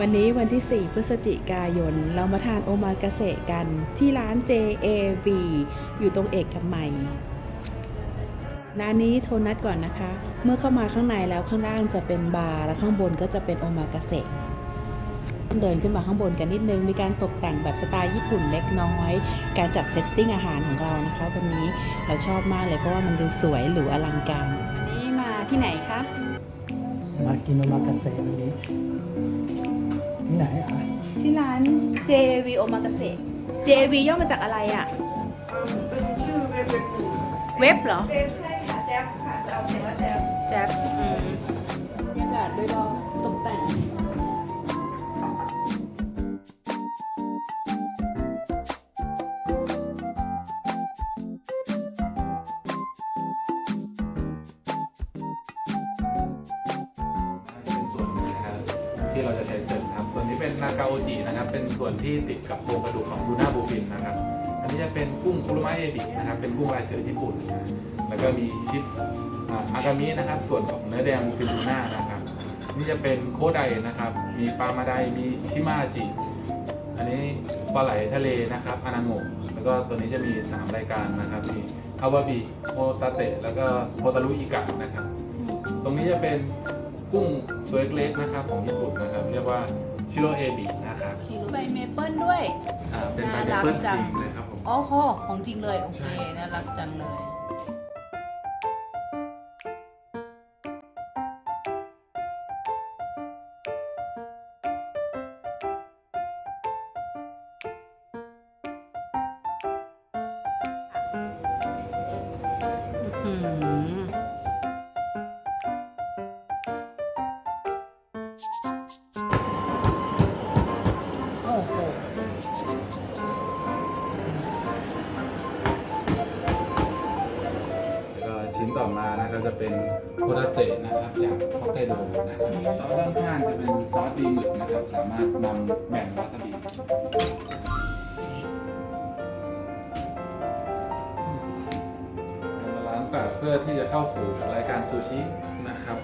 วันนี้วันที่ 4 พฤศจิกายน เรามาทานโอมากาเสะกันที่ร้าน JAV อยู่ตรงเอกมัยร้านนี้โทรนัดก่อนนะคะ เมื่อเข้ามาข้างในแล้วข้างล่างจะเป็นบาร์และข้างบนก็จะเป็นโอมากาเสะเดินขึ้นมาข้างบนกันนิดนึง มีการตกแต่งแบบสไตล์ญี่ปุ่นเล็กน้อย การจัดเซตติ้งอาหารของเรานะคะ วันนี้เราชอบมากเลยเพราะว่ามันดูสวยหรูอลังการวันนี้มาที่ไหนคะ มากินโอมากาเสะวันนี้ที่ไหนอะที่ร้าน JV Omakase JV ย่อมาจากอะไรอะ เป็นชื่อเว็บเป็นกลุ่มเว็บเหรอเว็บใช่ค่ะแจ๊บค่ะจะเอาเสียงว่าแจ๊บแจ๊บอืมบรรยากาศโดยรอบตกแต่ง ที่เราจะใช้เสริมครับ ส่วนนี้เป็นนากาโอจินะครับ เป็นส่วนที่ติดกับโครงกระดูกของดูน่าบูฟินนะครับ อันนี้จะเป็นกุ้งคุรุมะเอบินะครับ เป็นกุ้งลายเสือญี่ปุ่นนะแล้วก็มีชิปอากามินะครับ ส่วนของเนื้อแดงบูฟินดูน่านะครับ นี่จะเป็นโคไดนะครับ มีปลามาไดมีชิมาจิ อันนี้ปลาไหลทะเลนะครับอานาโงะแล้วก็ตัวนี้จะมี 3 รายการนะครับ มีคาวาบิโมตาเตะ แล้วก็โมตารุอิกะนะครับ ตรงนี้จะเป็น กุ้งตัวเล็กๆนะครับของญี่ปุ่นนะครับ เรียกว่าชิโรเอบินะครับใบเมเปิลด้วย อ่าเป็นใบน่ารักเปิ้ลจังจริงเลยครับผม อ๋อโหของจริงเลย โอเค ใช่ น่ารักจังเลย ต่อมาจะเป็นโคตาเตะนะครับจากฮอกไกโดนะครับซอสด้านข้างจะเป็นซอสดีหมึกนะครับ สามารถนำแบ่งวาซาบิมาล้างปากเพื่อที่จะเข้าสู่รายการซูชินะครับ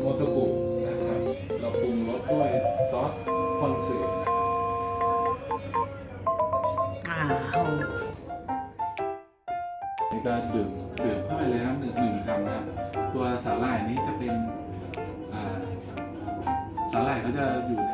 โมสกุนะครับ เราปรุงรสด้วยซอสคอนสึนะครับอ้าวนี่ก็ดื่มดื่มเข้าไปเลยครับหนึ่งหนึ่งคำนะครับตัวสาหร่ายนี้จะเป็นอ่าสาหร่ายเขาจะอยู่ใน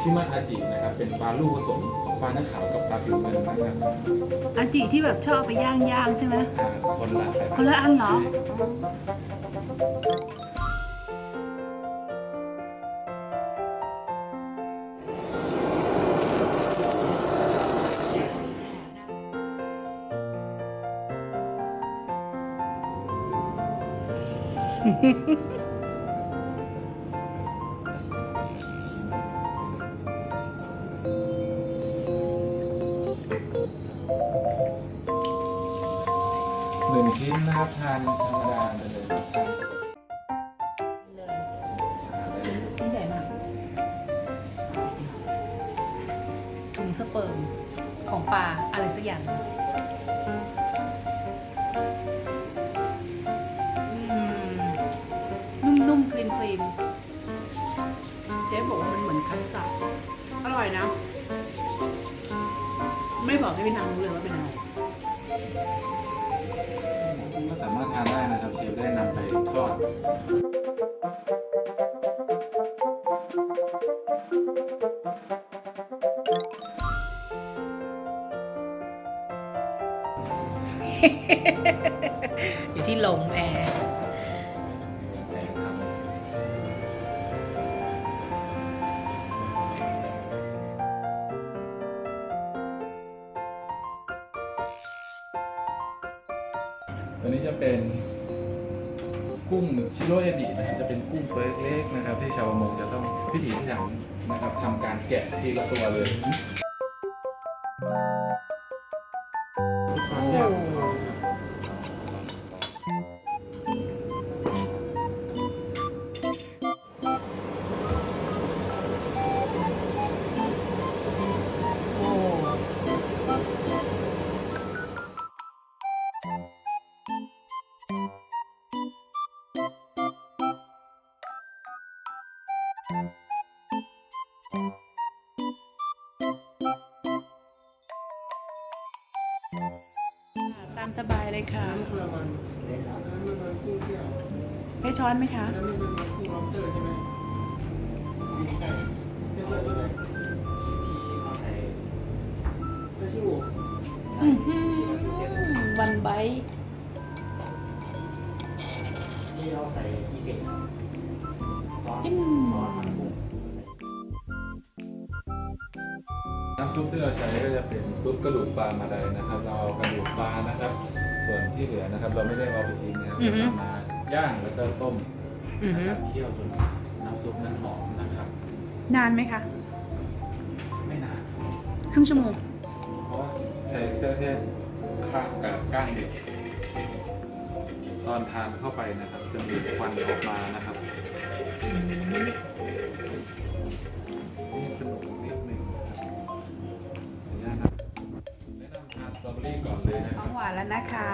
ชิมัอาจินะครับเป็นปลาลูกผสมของปลาเนื้อขาวกับปลาผิวเงินนะครับอาจิที่แบบชอบเอาไปย่างย่างๆใช่ไหม อ่าคนละสายพันธุ์คนละอันเหรอ หนึ่งชิ้นนะครับทานธรรมดาไปเลยครับเลยทานได้เลยชิ้นใหญ่มากถุงสเปิร์มของปลาอะไรสักอย่างอืมนุ่มๆครีมครีมๆเชฟบอกว่ามันเหมือนคัสตาร์ดอร่อยนะ ไม่บอกให้พี่นางรู้เลยว่าเป็นอะไร ได้นะได้นำไปทอดอยู่ที่ลมแอร์ต่ครับตัวนี้จะเป็น กุ้งชิโรเอบินะครับจะเป็นกุ้งตัวเล็กๆนะครับ ที่ชาวประมงจะต้องพิถีพิถันนะครับทำการแกะทีละตัวเลยความยาก สบายเลยค่ะเลยครับให้ช้อนไหมคะที่เขาใส่อื้อหือวันไบท์ที่เราใส่อีเซ็กซอส ซอสมันกุ้งน้ำซุปที่เราใช้ก็จะเป็นซุปกระดูกปลามาไดนะครับ เราเอากระดูกปลานะครับ ส่วนที่เหลือนะครับ เราไม่ได้เอาไปทิ้งนะครับเรานำมาย่างแล้วก็ต้มอือนะหืคอรับเคี่ยวจนน้ำซุปนั้นหอมนะครับ นานไหมคะ ไม่นาน ครึ่งชั่วโมง เพราะว่าใช้แค่แค่ข้างกับก้างเดียวตอนทานเข้าไปนะครับ จะมีควันออกมานะครับานแล้วนะคะ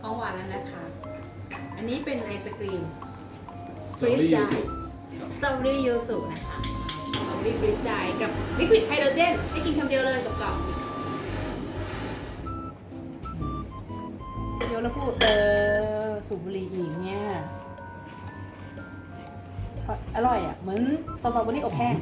ของหวานแล้วนะคะ อันนี้เป็นไอศกรีมสตรอเบอรี่ยูสุสตรอเบอรี่ยูสุนะคะสตรอเบอรี่ฟรีสไดกับลิควิดไฮโดรเจนให้กินคำเดียวเลยกับกล่องโยนแล้วพูดเออสูบบุหรี่อีกเนี่ยอร่อยอะ เหมือนสตรอเบอรี่อบแห้ง